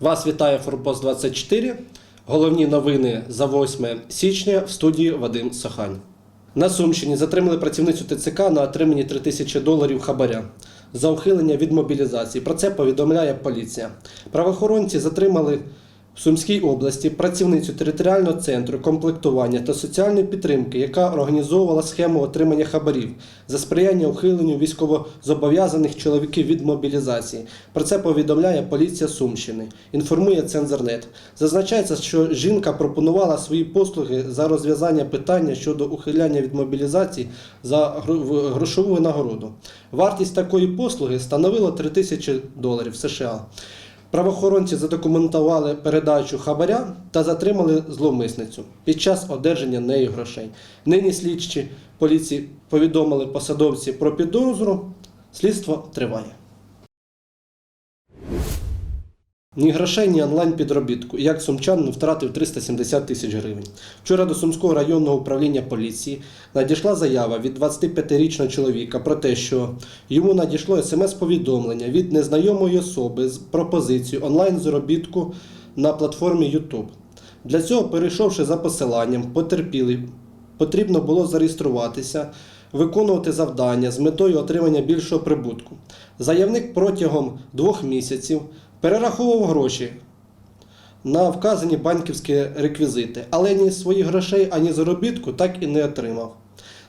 Вас вітає Форпост 24. Головні новини за 8 січня в студії Вадим Сохань. На Сумщині затримали працівницю ТЦК на отриманні 3 тисячі доларів хабаря за ухилення від мобілізації. Про це повідомляє поліція. Правоохоронці затримали в Сумській області працівницю територіального центру комплектування та соціальної підтримки, яка організовувала схему отримання хабарів за сприяння ухиленню військовозобов'язаних чоловіків від мобілізації. Про це повідомляє поліція Сумщини. Інформує Цензорнет. Зазначається, що жінка пропонувала свої послуги за розв'язання питання щодо ухиляння від мобілізації за грошову винагороду. Вартість такої послуги становила 3 тисячі доларів США. Правоохоронці задокументували передачу хабаря та затримали зловмисницю під час одержання нею грошей. Нині слідчі поліції повідомили посадовці про підозру. Слідство триває. Ні грошей, ні онлайн підробітку. Як сумчанин втратив 370 тисяч гривень. Вчора до Сумського районного управління поліції надійшла заява від 25-річного чоловіка про те, що йому надійшло смс-повідомлення від незнайомої особи з пропозицією онлайн заробітку на платформі YouTube. Для цього, перейшовши за посиланням, потерпілий потрібно було зареєструватися, виконувати завдання з метою отримання більшого прибутку. Заявник протягом двох місяців перераховував гроші на вказані банківські реквізити, але ні своїх грошей, ані заробітку так і не отримав.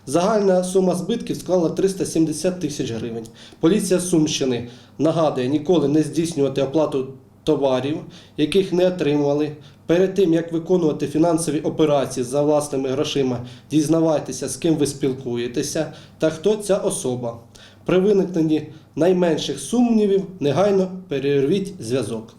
Загальна сума збитків склала 370 тисяч гривень. Поліція Сумщини нагадує ніколи не здійснювати оплату товарів, яких не отримували. Перед тим як виконувати фінансові операції за власними грошима, дізнавайтеся, з ким ви спілкуєтеся та хто ця особа. При виникненні найменших сумнівів негайно перервіть зв'язок.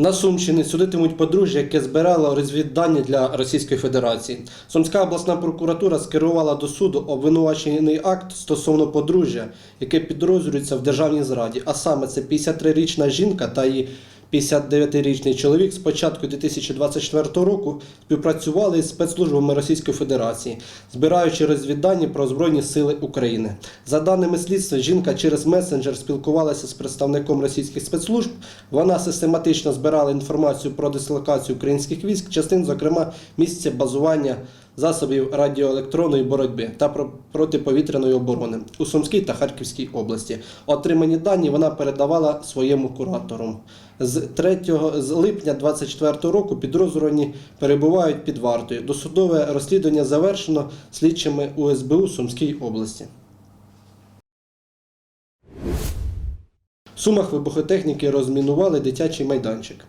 На Сумщині судитимуть подружжя, яке збирало розвіддані для Російської Федерації. Сумська обласна прокуратура скерувала до суду обвинувачений акт стосовно подружжя, яке підозрюється в державній зраді. А саме це 53-річна жінка та її 59-річний чоловік з початку 2024 року співпрацювали із спецслужбами Російської Федерації, збираючи розвіддані про Збройні Сили України. За даними слідства, жінка через месенджер спілкувалася з представником російських спецслужб. Вона систематично збирала інформацію про дислокацію українських військ, частин, зокрема, місця базування засобів радіоелектронної боротьби та протиповітряної оборони у Сумській та Харківській області. Отримані дані вона передавала своєму куратору. З 3 з липня 2024 року підозрювані перебувають під вартою. Досудове розслідування завершено слідчими УСБУ Сумській області. В Сумах вибухотехніки розмінували дитячий майданчик.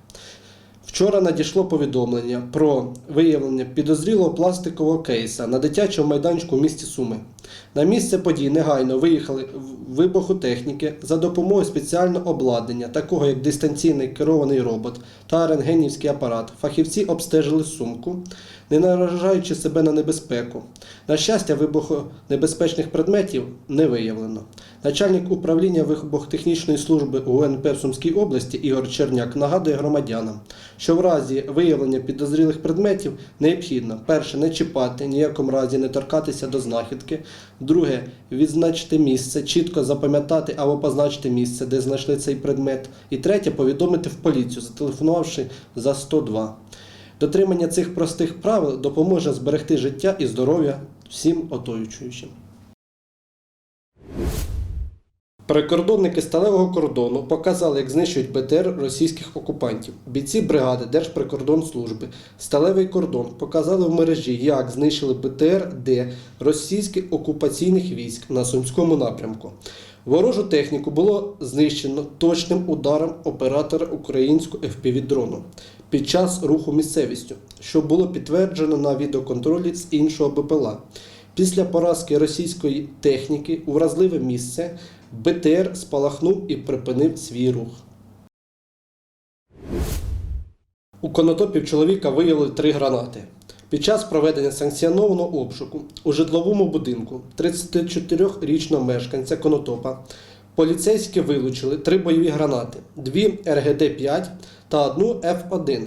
Вчора надійшло повідомлення про виявлення підозрілого пластикового кейса на дитячому майданчику в місті Суми. На місце подій негайно виїхали вибухотехніки за допомогою спеціального обладнання, такого як дистанційний керований робот та рентгенівський апарат. Фахівці обстежили сумку, не наражаючи себе на небезпеку. На щастя, вибухонебезпечних предметів не виявлено. Начальник управління вибухотехнічної служби УНП в Сумській області Ігор Черняк нагадує громадянам, що в разі виявлення підозрілих предметів необхідно перше не чіпати, ніякому разі не торкатися до знахідки. Друге, відзначити місце, чітко запам'ятати або позначити місце, де знайшли цей предмет. І третє повідомити в поліцію, зателефонувавши за 102. Дотримання цих простих правил допоможе зберегти життя і здоров'я всім оточуючим. Прикордонники сталевого кордону показали, як знищують БТР російських окупантів. Бійці бригади Держприкордонслужби Сталевий кордон показали в мережі, як знищили БТР Д російських окупаційних військ на Сумському напрямку. Ворожу техніку було знищено точним ударом оператора українського FPV-дрону під час руху місцевістю, що було підтверджено на відеоконтролі з іншого БПЛА. Після поразки російської техніки у вразливе місце БТР спалахнув і припинив свій рух. У конотопів чоловіка виявили три гранати. Під час проведення санкціонованого обшуку у житловому будинку 34-річного мешканця Конотопа поліцейські вилучили три бойові гранати, дві РГД-5 та одну Ф1.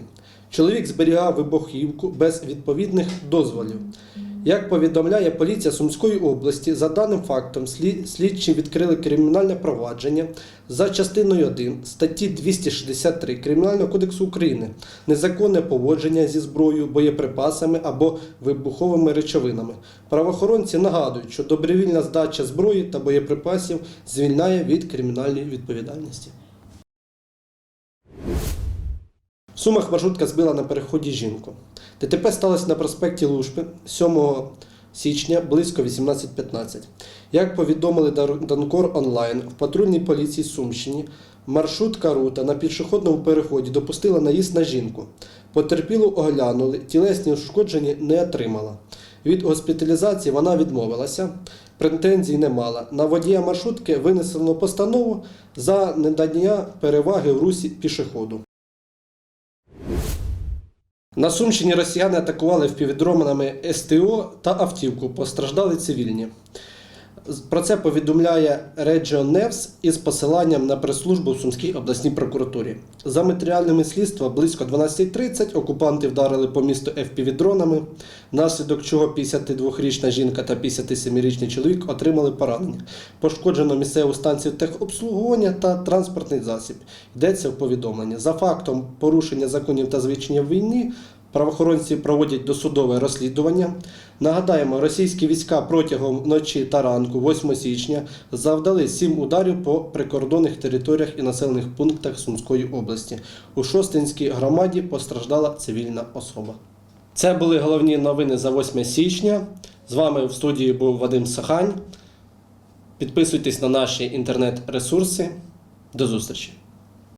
Чоловік зберігав вибухівку без відповідних дозволів. Як повідомляє поліція Сумської області, за даним фактом слідчі відкрили кримінальне провадження за частиною 1 статті 263 Кримінального кодексу України незаконне поводження зі зброєю, боєприпасами або вибуховими речовинами. Правоохоронці нагадують, що добровільна здача зброї та боєприпасів звільняє від кримінальної відповідальності. В Сумах маршрутка збила на переході жінку. ДТП сталося на проспекті Лушпи 7 січня близько 18.15. Як повідомили Данкор онлайн, в патрульній поліції Сумщині маршрутка рута на пішохідному переході допустила наїзд на жінку. Потерпілу оглянули, тілесні ушкодження не отримала. Від госпіталізації вона відмовилася, претензій не мала. На водія маршрутки винесено постанову за недання переваги в русі пішоходу. На Сумщині росіяни атакували впівдроменами СТО та автівку. Постраждали цивільні. Про це повідомляє Region News із посиланням на прес-службу в Сумській обласній прокуратурі. За матеріальними слідства близько 12.30 окупанти вдарили по місту FPV-дронами, внаслідок чого 52-річна жінка та 57-річний чоловік отримали поранення. Пошкоджено місцеву станцію техобслуговування та транспортний засіб. Йдеться в повідомленні. За фактом порушення законів та звичаїв війни Правоохоронці проводять досудове розслідування. Нагадаємо, російські війська протягом ночі та ранку, 8 січня, завдали сім ударів по прикордонних територіях і населених пунктах Сумської області. У Шостинській громаді постраждала цивільна особа. Це були головні новини за 8 січня. З вами в студії був Вадим Сахань. Підписуйтесь на наші інтернет-ресурси. До зустрічі!